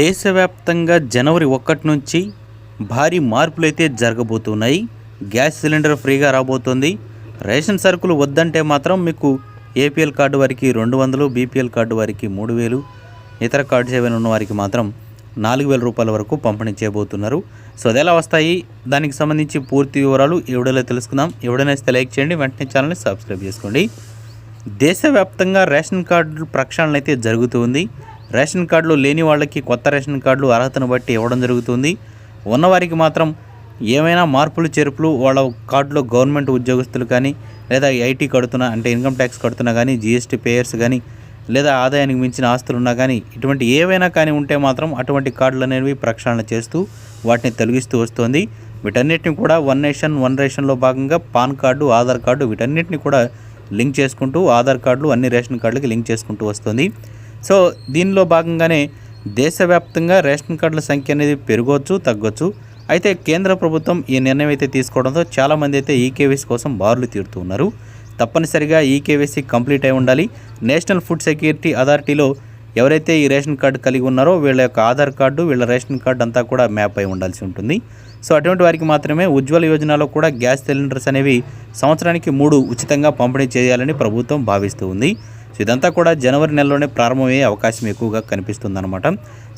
దేశవ్యాప్తంగా జనవరి ఒకటి నుంచి భారీ మార్పులైతే జరగబోతున్నాయి. గ్యాస్ సిలిండర్ ఫ్రీగా రాబోతుంది. రేషన్ సరుకులు వద్దంటే మాత్రం మీకు ఏపీఎల్ కార్డు వారికి రెండు వందలు బీపీఎల్ కార్డు వారికి మూడు వేలు ఇతర కార్డు సేవలు ఉన్న వారికి మాత్రం నాలుగు వేల రూపాయల వరకు పంపిణీ చేయబోతున్నారు. సో అది ఎలా వస్తాయి? దానికి సంబంధించి పూర్తి వివరాలు ఎవడలో తెలుసుకుందాం. ఎవడనైతే లైక్ చేయండి. వెంటనే ఛానల్ని సబ్స్క్రైబ్ చేసుకోండి. దేశవ్యాప్తంగా రేషన్ కార్డు ప్రక్షాళన అయితే జరుగుతుంది రేషన్ కార్డులు లేని వాళ్ళకి కొత్త రేషన్ కార్డులు అర్హతను బట్టి ఇవ్వడం జరుగుతుంది. ఉన్నవారికి మాత్రం ఏమైనా మార్పులు చేర్పులు వాళ్ళ కార్డులో గవర్నమెంట్ ఉద్యోగస్తులు కానీ లేదా ఐటీ కడుతున్నా అంటే ఇన్కమ్ ట్యాక్స్ కడుతున్నా కానీ జీఎస్టీ పేయర్స్ కానీ లేదా ఆదాయానికి మించిన ఆస్తులు ఉన్నా కానీ ఇటువంటి ఏవైనా కానీ ఉంటే మాత్రం అటువంటి కార్డులు అనేవి ప్రక్షాళన చేస్తూ వాటిని తొలగిస్తూ వస్తుంది. వీటన్నిటిని కూడా వన్ నేషన్ వన్ రేషన్లో భాగంగా పాన్ కార్డు ఆధార్ కార్డు వీటన్నిటిని కూడా లింక్ చేసుకుంటూ ఆధార్ కార్డులు అన్ని రేషన్ కార్డులకి లింక్ చేసుకుంటూ వస్తుంది. సో దీనిలో భాగంగానే దేశవ్యాప్తంగా రేషన్ కార్డుల సంఖ్య అనేది పెరగవచ్చు తగ్గొచ్చు. అయితే కేంద్ర ప్రభుత్వం ఈ నిర్ణయం అయితే తీసుకోవడంతో చాలామంది అయితే ఈకేవీసీ కోసం బారులు తీరుతూ ఉన్నారు. తప్పనిసరిగా ఈకేవీసీ కంప్లీట్ అయి ఉండాలి. నేషనల్ ఫుడ్ సెక్యూరిటీ అథారిటీలో ఎవరైతే ఈ రేషన్ కార్డు కలిగి ఉన్నారో వీళ్ళ యొక్క ఆధార్ కార్డు వీళ్ళ రేషన్ కార్డు అంతా కూడా మ్యాప్ అయి ఉండాల్సి ఉంటుంది. సో అటువంటి వారికి మాత్రమే ఉజ్వల యోజనలో కూడా గ్యాస్ సిలిండర్స్ అనేవి సంవత్సరానికి మూడు ఉచితంగా పంపిణీ చేయాలని ప్రభుత్వం భావిస్తూ ఉంది. సో ఇదంతా కూడా జనవరి నెలలోనే ప్రారంభమయ్యే అవకాశం ఎక్కువగా కనిపిస్తుందన్నమాట.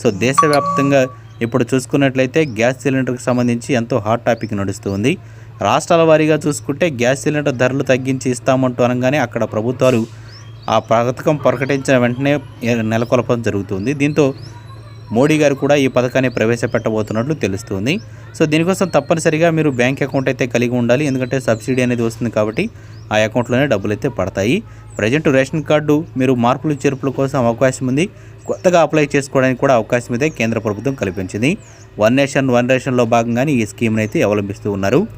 సో దేశవ్యాప్తంగా ఇప్పుడు చూసుకున్నట్లయితే గ్యాస్ సిలిండర్కి సంబంధించి ఎంతో హాట్ టాపిక్ నడుస్తుంది రాష్ట్రాల వారీగా చూసుకుంటే గ్యాస్ సిలిండర్ ధరలు తగ్గించి ఇస్తామంటూ అనగానే అక్కడ ప్రభుత్వాలు ఆ పథకం ప్రకటించిన వెంటనే నెలకొల్పడం జరుగుతుంది దీంతో మోడీ గారు కూడా ఈ పథకాన్ని ప్రవేశపెట్టబోతున్నట్లు తెలుస్తుంది. సో దీనికోసం తప్పనిసరిగా మీరు బ్యాంక్ అకౌంట్ అయితే కలిగి ఉండాలి. ఎందుకంటే సబ్సిడీ అనేది వస్తుంది కాబట్టి ఆ అకౌంట్లోనే డబ్బులు అయితే పడతాయి. ప్రజెంట్ రేషన్ కార్డు మీరు మార్పులు చేర్పుల కోసం అవకాశం ఉంది. కొత్తగా అప్లై చేసుకోవడానికి కూడా అవకాశం అయితే కేంద్ర ప్రభుత్వం కల్పించింది. వన్ నేషన్ వన్ రేషన్లో భాగంగానే ఈ స్కీమ్ని అయితే అవలంబిస్తూ ఉన్నారు.